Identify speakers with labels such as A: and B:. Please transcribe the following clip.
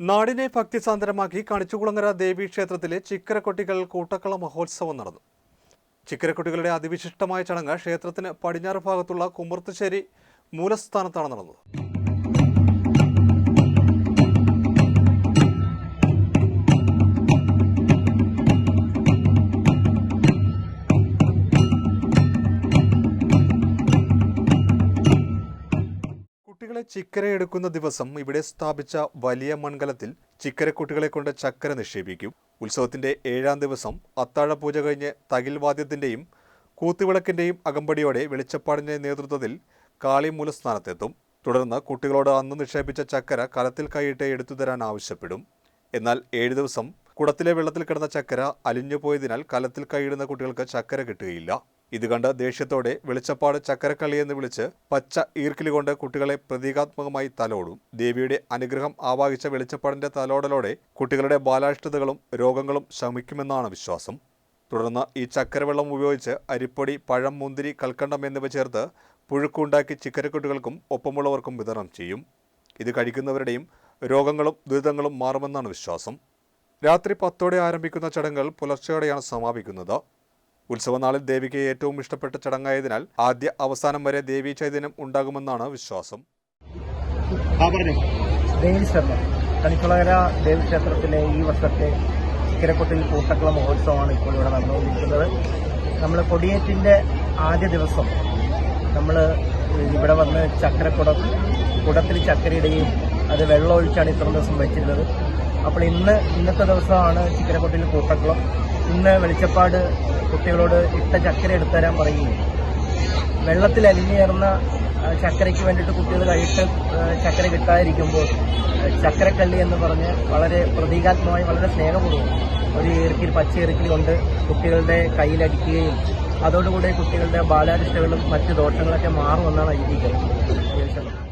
A: നാടിനെ ഭക്തിസാന്ദ്രമാക്കി കണിച്ചുകുളങ്ങര ദേവീ ക്ഷേത്രത്തിലെ ചിക്കരക്കൊട്ടികൾ കൂട്ടക്കള മഹോത്സവം നടന്നു. ചിക്കരക്കൊട്ടികളുടെ അതിവിശിഷ്ടമായ ചടങ്ങ് ക്ഷേത്രത്തിന് പടിഞ്ഞാറ് ഭാഗത്തുള്ള കുമ്പർത്തുശ്ശേരി മൂലസ്ഥാനത്താണ് നടന്നത്. കുട്ടികളെ ചിക്കര എടുക്കുന്ന ദിവസം ഇവിടെ സ്ഥാപിച്ച വലിയ മൺകലത്തിൽ ചിക്കരക്കുട്ടികളെ കൊണ്ട് ചക്കര നിക്ഷേപിക്കും. ഉത്സവത്തിന്റെ ഏഴാം ദിവസം അത്താഴ പൂജ കഴിഞ്ഞ് തകിൽവാദ്യത്തിന്റെയും കൂത്തുവിളക്കിന്റെയും അകമ്പടിയോടെ വെളിച്ചപ്പാടിന്റെ നേതൃത്വത്തിൽ കാളി മൂലസ്ഥാനത്തെത്തും തുടർന്ന് കുട്ടികളോട് അന്ന് നിക്ഷേപിച്ച ചക്കര കലത്തിൽ കൈയിട്ട് എടുത്തു തരാൻ ആവശ്യപ്പെടും. എന്നാൽ ഏഴ് ദിവസം കുടത്തിലെ വെള്ളത്തിൽ കിടന്ന ചക്കര അലിഞ്ഞുപോയതിനാൽ കലത്തിൽ കൈയിടുന്ന കുട്ടികൾക്ക് ചക്കര കിട്ടുകയില്ല. ഇത് കണ്ട് ദേഷ്യത്തോടെ വെളിച്ചപ്പാട് ചക്കരക്കള്ളി എന്ന് വിളിച്ച് പച്ച ഈർക്കിലി കൊണ്ട് കുട്ടികളെ പ്രതീകാത്മകമായി തലോടും. ദേവിയുടെ അനുഗ്രഹം ആവാഹിച്ച വെളിച്ചപ്പാടിന്റെ തലോടലോടെ കുട്ടികളുടെ ബാലാഷ്ടതകളും രോഗങ്ങളും ശമിക്കുമെന്നാണ് വിശ്വാസം. തുടർന്ന് ഈ ചക്കരവെള്ളം ഉപയോഗിച്ച് അരിപ്പൊടി പഴം മുന്തിരി കൽക്കണ്ടം എന്നിവ ചേർത്ത് പുഴുക്കുണ്ടാക്കി ചിക്കരക്കുട്ടികൾക്കും ഒപ്പമുള്ളവർക്കും വിതരണം ചെയ്യും. ഇത് കഴിക്കുന്നവരുടെയും രോഗങ്ങളും ദുരിതങ്ങളും മാറുമെന്നാണ് വിശ്വാസം. രാത്രി പത്തോടെ ആരംഭിക്കുന്ന ചടങ്ങുകൾ പുലർച്ചയോടെയാണ് സമാപിക്കുന്നത്. ഉത്സവനാളിൽ ദേവിക്ക് ഏറ്റവും ഇഷ്ടപ്പെട്ട ചടങ്ങായതിനാൽ ആദ്യ അവസാനം വരെ ദേവി ചൈതന്യം ഉണ്ടാകുമെന്നാണ് വിശ്വാസം.
B: ആ പറഞ്ഞു
C: ദേവി ശർമ്മ കണിക്കുളകര ദേവീക്ഷേത്രത്തിലെ ഈ വർഷത്തെ ചിക്കരക്കൊട്ടിൽ കൂട്ടക്കുള മഹോത്സവമാണ് ഇപ്പോൾ ഇവിടെ നടന്നുകൊണ്ടിരിക്കുന്നത്. നമ്മൾ കൊടിയേറ്റിന്റെ ആദ്യ ദിവസം നമ്മൾ ഇവിടെ വന്ന് ചക്കരക്കുടം കുടത്തിൽ ചക്കരയിടുകയും അത് വെള്ളം ഒഴിച്ചാണ് ഇത്ര ദിവസം വെച്ചിരുന്നത്. അപ്പോൾ ഇന്ന് ഇന്നത്തെ ദിവസമാണ് ചിക്കരക്കൊട്ടിൽ കൂട്ടക്കുളം. ഇന്ന് വെളിച്ചപ്പാട് കുട്ടികളോട് ഇട്ട ചക്കര എടുത്തു തരാൻ പറയുകയും വെള്ളത്തിൽ അലിഞ്ഞേർന്ന ചക്കരയ്ക്ക് വേണ്ടിയിട്ട് കുട്ടികൾ കഴിയിട്ട് ചക്കര കിട്ടാതിരിക്കുമ്പോൾ ചക്കരക്കള്ളി എന്ന് പറഞ്ഞ് വളരെ പ്രതീകാത്മകമായി വളരെ സ്നേഹപൂർവം ഒരു ഇറുക്കിൽ പച്ച ഇറുക്കിൽ കൊണ്ട് കുട്ടികളുടെ കയ്യിലടിക്കുകയും അതോടുകൂടി കുട്ടികളുടെ ബാലാരിഷ്ടകളും മറ്റ് ദോഷങ്ങളൊക്കെ മാറുമെന്നാണ് ഐതിഹ്യം